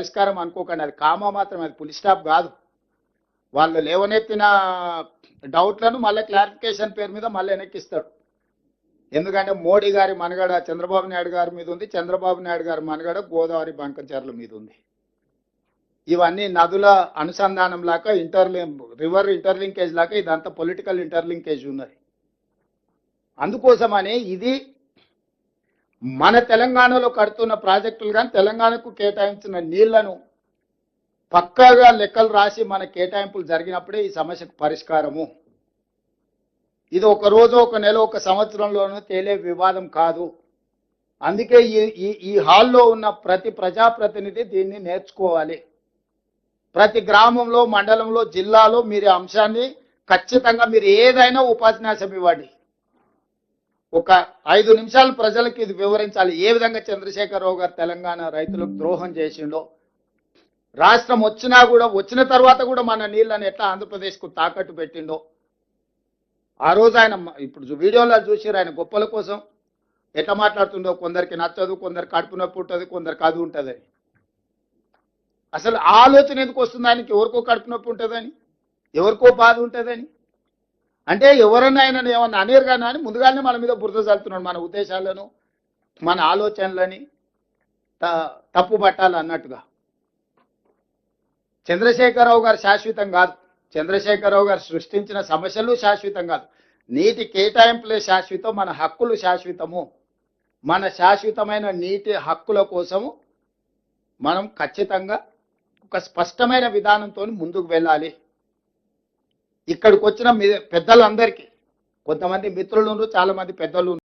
పరిష్కారం అనుకోకండి. అది కామా మాత్రం అది పులి స్టాప్ కాదు. వాళ్ళు లేవనెత్తిన డౌట్లను మళ్ళీ క్లారిఫికేషన్ పేరు మీద మళ్ళీ వెనక్కిస్తాడు ఎందుకంటే మోడీ గారి మనగడ చంద్రబాబు నాయుడు గారి మీద ఉంది. చంద్రబాబు నాయుడు గారి మనగడ గోదావరి బంకచర్ల మీద ఉంది. ఇవన్నీ నదుల అనుసంధానం లాగా ఇంటర్లి రివర్ ఇంటర్లింకేజ్ లాగా ఇదంతా పొలిటికల్ ఇంటర్లింకేజ్ ఉన్నది. అందుకోసమని ఇది మన తెలంగాణలో కడుతున్న ప్రాజెక్టులు కానీ తెలంగాణకు కేటాయించిన నీళ్ళను పక్కాగా లెక్కలు రాసి మన కేటాయింపులు జరిగినప్పుడే ఈ సమస్యకు పరిష్కారము. ఇది ఒక రోజు ఒక నెల ఒక సంవత్సరంలోనూ తేలే వివాదం కాదు. అందుకే ఈ ఈ ఈ హాల్లో ఉన్న ప్రతి ప్రజాప్రతినిధి దీన్ని నేర్చుకోవాలి. ప్రతి గ్రామంలో మండలంలో జిల్లాలో మీరు అంశాన్ని ఖచ్చితంగా మీరు ఏదైనా ఉపన్యాసం ఇవ్వండి. ఒక ఐదు నిమిషాలు ప్రజలకు ఇది వివరించాలి. ఏ విధంగా చంద్రశేఖరరావు గారు తెలంగాణ రైతులకు ద్రోహం చేసిండో రాష్ట్రం వచ్చినా కూడా వచ్చిన తర్వాత కూడా మన నీళ్ళని ఎట్లా ఆంధ్రప్రదేశ్కు తాకట్టు పెట్టిండో ఆ రోజు ఆయన ఇప్పుడు వీడియోలో చూసిర్రు ఆయన గొప్పల కోసం. ఎట్లా మాట్లాడుతుండో కొందరికి నచ్చదు కొందరు కడుపు నొప్పి ఉంటుంది కొందరు కాదు ఉంటుంది. అసలు ఆలోచన ఎందుకు వస్తుంది ఆయనకి? ఎవరికో కడుపు నొప్పి ఉంటుందని ఎవరికో బాధ ఉంటుందని. అంటే ఎవరన్నా ఆయన ఏమన్నా అనేరు కానీ అని ముందుగానే మన మీద బురద చల్లుతున్నాడు మన ఉద్దేశాలను మన ఆలోచనలని త- తప్పు పట్టాలి అన్నట్టుగా. చంద్రశేఖరరావు గారు శాశ్వతం కాదు. చంద్రశేఖరరావు గారు సృష్టించిన సమస్యలు శాశ్వతం కాదు. నీటి కేటాయింపులే శాశ్వతం మన హక్కులు శాశ్వతము. మన శాశ్వతమైన నీటి హక్కుల కోసము మనం ఖచ్చితంగా ఒక స్పష్టమైన విధానంతో ముందుకు వెళ్ళాలి. ఇక్కడికి వచ్చిన పెద్దలందరికీ కొంతమంది మిత్రులు చాలా మంది పెద్దలు